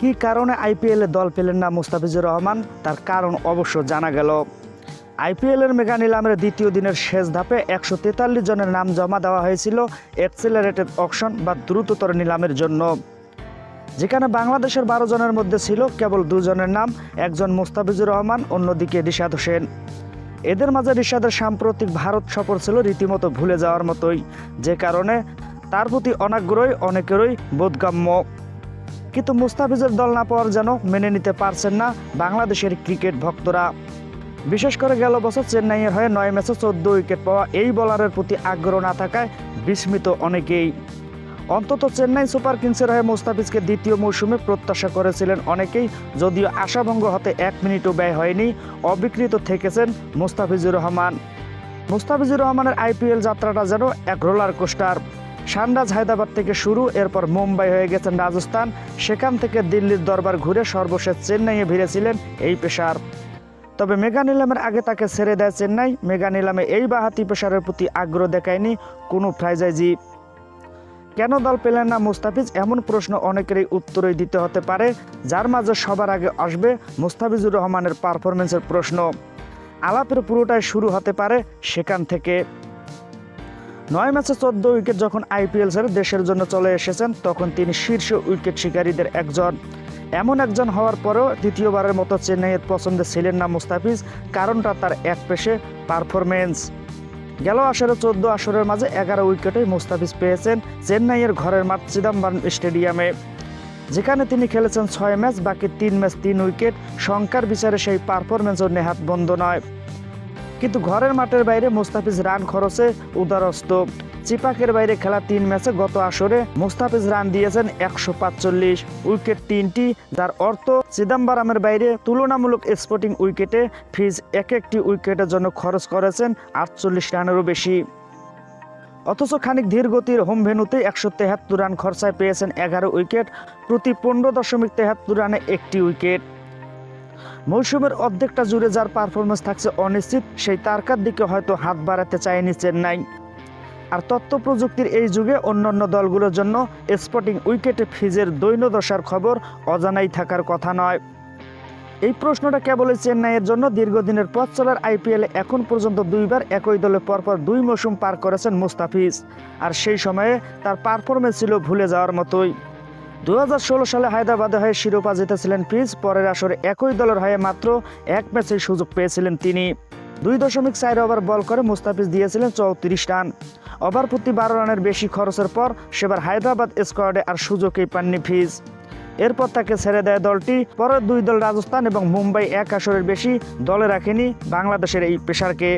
কী কারণে আইপিএলে দল পেলেন না মুস্তাফিজুর রহমান? তার কারণ অবশ্য জানা গেল। আইপিএলের মেগা নিলামের দ্বিতীয় দিনের শেষ ধাপে একশো তেতাল্লিশ জনের নাম জমা দেওয়া হয়েছিল অ্যাক্সেলারেটেড অকশন বা দ্রুততর নিলামের জন্য। যেখানে বাংলাদেশের বারো জনের মধ্যে ছিল কেবল দুজনের নাম, একজন মুস্তাফিজুর রহমান, অন্যদিকে রিশাদ হোসেন। এদের মাঝে রিশাদের সাম্প্রতিক ভারত সফর ছিল রীতিমতো ভুলে যাওয়ার মতোই, যে কারণে তার প্রতি অনাগ্রহই, অনেকেরই বোধগম্য। কিন্তু মুস্তাফিজের দল না পাওয়ার যেন মেনে নিতে পারছেন না বাংলাদেশের ক্রিকেট ভক্তরা। বিশেষ করে গেল বছর চেন্নাইয়ের হয়ে নয় ম্যাচে চোদ্দ উইকেট পাওয়া এই বোলারের প্রতি আগ্রহ না থাকায় বিস্মিত অনেকেই। অন্তত চেন্নাই সুপার কিংসের হয়ে মুস্তাফিজকে দ্বিতীয় মৌসুমে প্রত্যাশা করেছিলেন অনেকেই, যদিও আশাভঙ্গ হতে এক মিনিটও ব্যয় হয়নি, অবিকৃত থেকেছেন মুস্তাফিজুর রহমান। মুস্তাফিজুর রহমানের আইপিএল যাত্রাটা যেন এক রোলার কোস্টার। সানরাজ হায়দ্রাবাদ থেকে শুরু, এরপর মুম্বাই হয়ে গেছেন রাজস্থান। সেখান থেকে দিল্লির দরবার ঘুরে সর্বশেষ চেন্নাইয়ে ভিড়েছিলেন এই পেশার। তবে মেগা নিলামের আগে তাকে ছেড়ে দেয় চেন্নাই। মেগা নিলামে এই বাহাতি পেশারের প্রতি আগ্রহ দেখায়নি কোনো ফ্রাইজাইজি কেন দল পেলেন না মুস্তাফিজ? এমন প্রশ্ন অনেকেরই উত্তরই দিতে হতে পারে, যার মাঝে সবার আগে আসবে মুস্তাফিজুর রহমানের পারফরমেন্সের প্রশ্ন। আলাপের পুরোটাই শুরু হতে পারে সেখান থেকে। নয় ম্যাচে চোদ্দ উইকেট যখন আইপিএল ছেড়ে দেশের জন্য চলে এসেছেন, তখন তিনি শীর্ষ উইকেট শিকারীদের একজন। এমন একজন হওয়ার পরেও দ্বিতীয়বারের মতো চেন্নাইয়ের পছন্দে ছিলেন না মুস্তাফিজ, কারণটা তার এক পেশে পারফরমেন্স গেল আসরে চোদ্দ আসরের মাঝে এগারো উইকেটে মুস্তাফিজ পেয়েছেন চেন্নাইয়ের ঘরের মাঠ চিদাম্বরম স্টেডিয়ামে। যেখানে তিনি খেলেছেন ছয় ম্যাচ, বাকি তিন ম্যাচ তিন উইকেট। সংখ্যার বিচারে সেই পারফরমেন্সও নেহাত বন্ধ নয়। কিন্তু ঘরের মাঠের বাইরে মুস্তাফিজ রান খরচে উদারস্ত চিপাকের বাইরে খেলা তিন ম্যাচে গত আসরে মুস্তাফিজ রান দিয়েছেন একশো পাঁচচল্লিশ উইকেট তিনটি, যার অর্থ চিদাম্বরমের বাইরে তুলনামূলক স্পোর্টিং উইকেটে ফিজ এক একটি উইকেটের জন্য খরচ করেছেন আটচল্লিশ রানেরও বেশি। অথচ খানিক ধীর গতির হোম ভেনুতে একশো তেহাত্তর রান খরচায় পেয়েছেন এগারো উইকেট, প্রতি পনেরো দশমিক তেহাত্তর রানে একটি উইকেট। মৌসুমের অর্ধেকটা জুড়ে যার পারফরমেন্স থাকছে অনিশ্চিত, সেই তারকার দিকে হয়তো হাত বাড়াতে চায়নি চেন্নাই। আর তথ্য প্রযুক্তির এই যুগে অন্যান্য দলগুলোর জন্য স্পটিং উইকেটে ফিজের দৈন্যদশার খবর অজানাই থাকার কথা নয়। এই প্রশ্নটা কেবলই চেন্নাইয়ের জন্য দীর্ঘদিনের পথ চলার আইপিএলে এখন পর্যন্ত দুইবার একই দলে পরপর দুই মৌসুম পার করেছেন মুস্তাফিজ। আর সেই সময়ে তার পারফরমেন্স ছিল ভুলে যাওয়ার মতোই। দু হাজার ষোলো সালে হায়দ্রাবাদে হয়ে শিরোপা জিতেছিলেন ফিজ পরের আসরে একই দলের হয়ে মাত্র এক ম্যাচেই সুযোগ পেয়েছিলেন তিনি। দুই দশমিক চার ওভার বল করে মুস্তাফিজ দিয়েছিলেন চৌত্রিশ রান। ওভার প্রতি বারো রানের বেশি খরচের পর সেবার হায়দ্রাবাদ স্কোয়াডে আর সুযোগই পাননি ফিজ। এরপর তাকে ছেড়ে দেয় দলটি, পরের দুই দল রাজস্থান এবং মুম্বাই এক আসরের বেশি দলে রাখেনি বাংলাদেশের এই পেশারকে